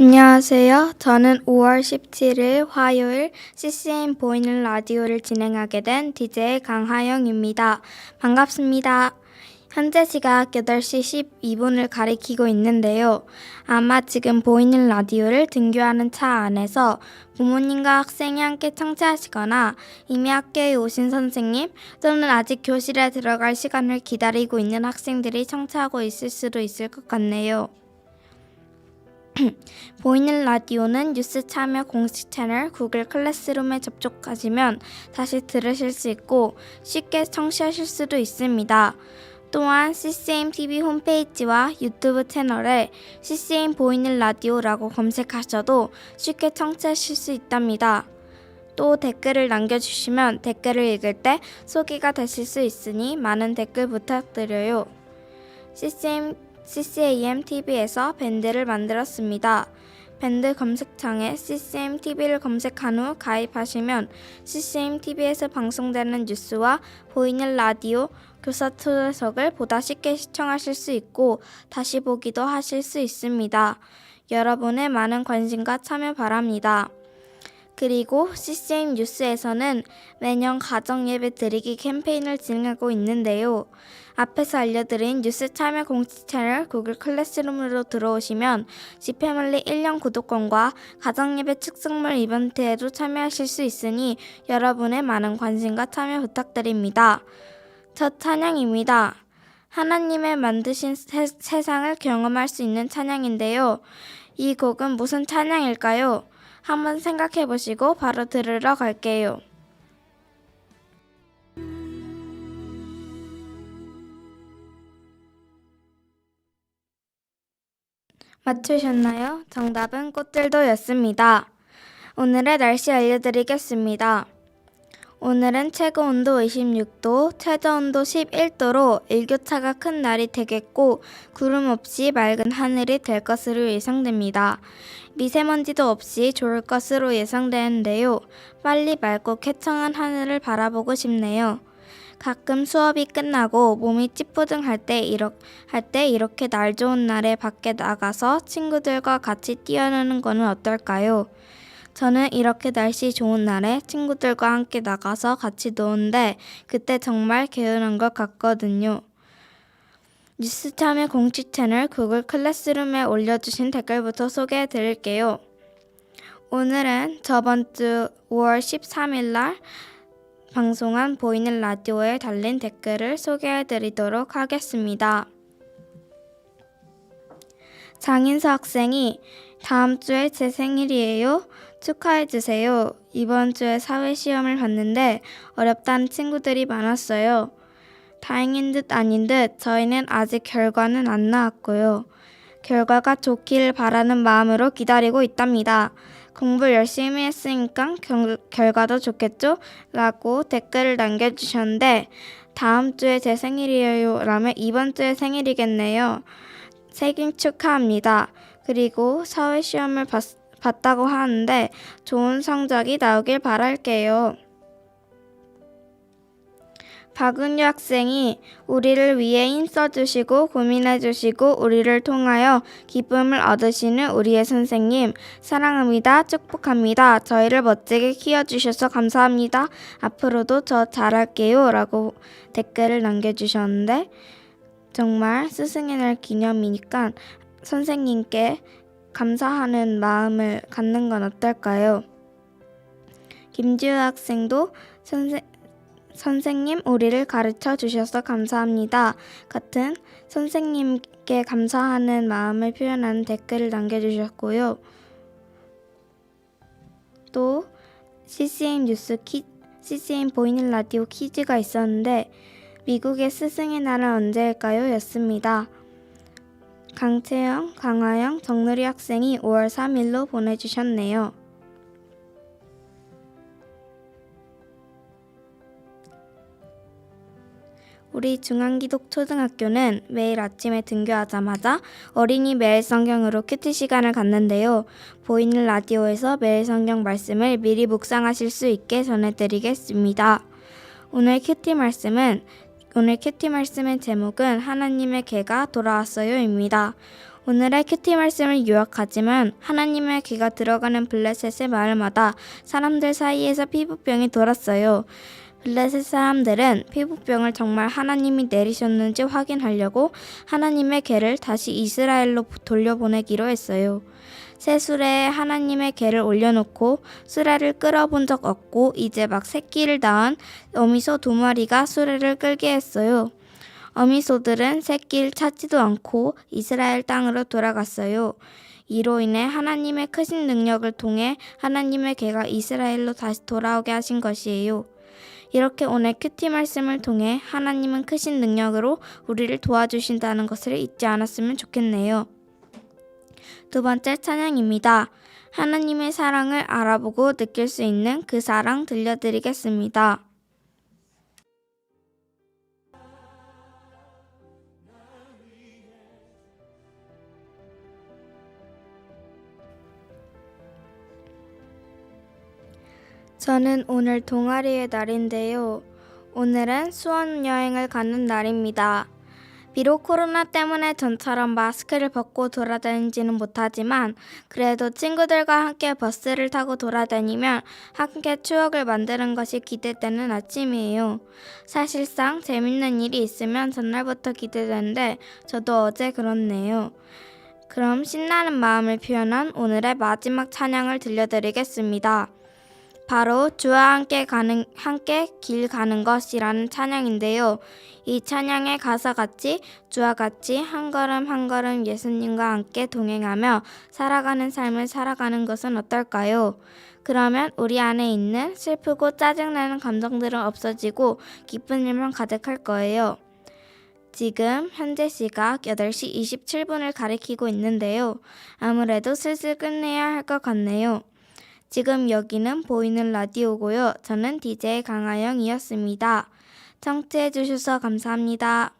안녕하세요. 저는 5월 17일 화요일 CCM 보이는 라디오를 진행하게 된 DJ 강하영입니다. 반갑습니다. 현재 시각 8시 12분을 가리키고 있는데요. 아마 지금 보이는 라디오를 등교하는 차 안에서 부모님과 학생이 함께 청취하시거나 이미 학교에 오신 선생님 또는 아직 교실에 들어갈 시간을 기다리고 있는 학생들이 청취하고 있을 수도 있을 것 같네요. 보이는 라디오는 뉴스 참여 공식 채널 구글 클래스룸에 접속하시면 다시 들으실 수 있고 쉽게 청취하실 수도 있습니다. 또한 CCM TV 홈페이지와 유튜브 채널에 CCM 보이는 라디오라고 검색하셔도 쉽게 청취하실 수 있답니다. 또 댓글을 남겨주시면 댓글을 읽을 때 소개가 되실 수 있으니 많은 댓글 부탁드려요. CCM CCM TV에서 밴드를 만들었습니다. 밴드 검색창에 CCM TV를 검색한 후 가입하시면 CCM TV에서 방송되는 뉴스와 보이는 라디오, 교사 초대석을 보다 쉽게 시청하실 수 있고 다시 보기도 하실 수 있습니다. 여러분의 많은 관심과 참여 바랍니다. 그리고 CCM 뉴스에서는 매년 가정 예배 드리기 캠페인을 진행하고 있는데요. 앞에서 알려드린 뉴스 참여 공식 채널 구글 클래스룸으로 들어오시면 지패멀리 1년 구독권과 가정 예배 축성물 이벤트에도 참여하실 수 있으니 여러분의 많은 관심과 참여 부탁드립니다. 첫 찬양입니다. 하나님의 만드신 세, 세상을 경험할 수 있는 찬양인데요. 이 곡은 무슨 찬양일까요? 한번 생각해 보시고 바로 들으러 갈게요. 맞추셨나요? 정답은 꽃들도였습니다. 오늘의 날씨 알려드리겠습니다. 오늘은 최고 온도 26도, 최저 온도 11도로 일교차가 큰 날이 되겠고 구름 없이 맑은 하늘이 될 것으로 예상됩니다. 미세먼지도 없이 좋을 것으로 예상되는데요. 빨리 맑고 쾌청한 하늘을 바라보고 싶네요. 가끔 수업이 끝나고 몸이 찌뿌둥할 때 이렇게 할때 이렇게 날 좋은 날에 밖에 나가서 친구들과 같이 뛰어노는 거는 어떨까요? 저는 이렇게 날씨 좋은 날에 친구들과 함께 나가서 같이 노는데 그때 정말 개운한 것 같거든요. 뉴스 참여 공식 채널 구글 클래스룸에 올려주신 댓글부터 소개해 드릴게요. 오늘은 저번 주 5월 13일 날 방송한 보이는 라디오에 달린 댓글을 소개해 드리도록 하겠습니다. 장인서 학생이 다음 주에 제 생일이에요. 축하해 주세요. 이번 주에 사회 시험을 봤는데 어렵다는 친구들이 많았어요. 다행인 듯 아닌 듯 저희는 아직 결과는 안 나왔고요. 결과가 좋기를 바라는 마음으로 기다리고 있답니다. 공부 열심히 했으니까 결, 결과도 좋겠죠? 라고 댓글을 남겨주셨는데 다음 주에 제 생일이에요 라면 이번 주에 생일이겠네요. 생일 축하합니다. 그리고 사회시험을 봤, 봤다고 하는데 좋은 성적이 나오길 바랄게요. 박은유 학생이 우리를 위해 힘써주시고 고민해주시고 우리를 통하여 기쁨을 얻으시는 우리의 선생님 사랑합니다. 축복합니다. 저희를 멋지게 키워주셔서 감사합니다. 앞으로도 저 잘할게요. 라고 댓글을 남겨주셨는데 정말 스승의 날 기념이니까 선생님께 감사하는 마음을 갖는 건 어떨까요? 김지우 학생도 선생, 선생님 우리를 가르쳐 주셔서 감사합니다. 같은 선생님께 감사하는 마음을 표현하는 댓글을 남겨주셨고요. 또 CCM 뉴스 키, CCM 보이는 라디오 퀴즈가 있었는데 미국의 스승의 날은 언제일까요? 였습니다. 강채영, 강하영, 정누리 학생이 5월 3일로 보내주셨네요. 우리 중앙기독초등학교는 매일 아침에 등교하자마자 어린이 매일 성경으로 큐티 시간을 갖는데요. 보이는 라디오에서 매일 성경 말씀을 미리 묵상하실 수 있게 전해드리겠습니다. 오늘 큐티 말씀은 오늘 큐티 말씀의 제목은 하나님의 개가 돌아왔어요입니다. 오늘의 큐티 말씀을 요약하지만 하나님의 귀가 들어가는 블레셋의 마을마다 사람들 사이에서 피부병이 돌았어요. 블레셋 사람들은 피부병을 정말 하나님이 내리셨는지 확인하려고 하나님의 개를 다시 이스라엘로 돌려보내기로 했어요. 새 수레에 하나님의 개를 올려놓고 수레를 끌어본 적 없고 이제 막 새끼를 낳은 어미소 두 마리가 수레를 끌게 했어요. 어미소들은 새끼를 찾지도 않고 이스라엘 땅으로 돌아갔어요. 이로 인해 하나님의 크신 능력을 통해 하나님의 개가 이스라엘로 다시 돌아오게 하신 것이에요. 이렇게 오늘 큐티 말씀을 통해 하나님은 크신 능력으로 우리를 도와주신다는 것을 잊지 않았으면 좋겠네요. 두 번째 찬양입니다. 하나님의 사랑을 알아보고 느낄 수 있는 그 사랑 들려드리겠습니다. 저는 오늘 동아리의 날인데요. 오늘은 수원 여행을 가는 날입니다. 비록 코로나 때문에 전처럼 마스크를 벗고 돌아다니지는 못하지만 그래도 친구들과 함께 버스를 타고 돌아다니면 함께 추억을 만드는 것이 기대되는 아침이에요. 사실상 재밌는 일이 있으면 전날부터 기대되는데 저도 어제 그렇네요. 그럼 신나는 마음을 표현한 오늘의 마지막 찬양을 들려드리겠습니다. 바로 주와 함께 가는 함께 길 가는 것이라는 찬양인데요. 이 찬양의 가사 같이 주와 같이 한 걸음 한 걸음 예수님과 함께 동행하며 살아가는 삶을 살아가는 것은 어떨까요? 그러면 우리 안에 있는 슬프고 짜증나는 감정들은 없어지고 기쁜 일만 가득할 거예요. 지금 현재 시각 8시 27분을 가리키고 있는데요. 아무래도 슬슬 끝내야 할 것 같네요. 지금 여기는 보이는 라디오고요. 저는 DJ 강하영이었습니다. 청취해 주셔서 감사합니다.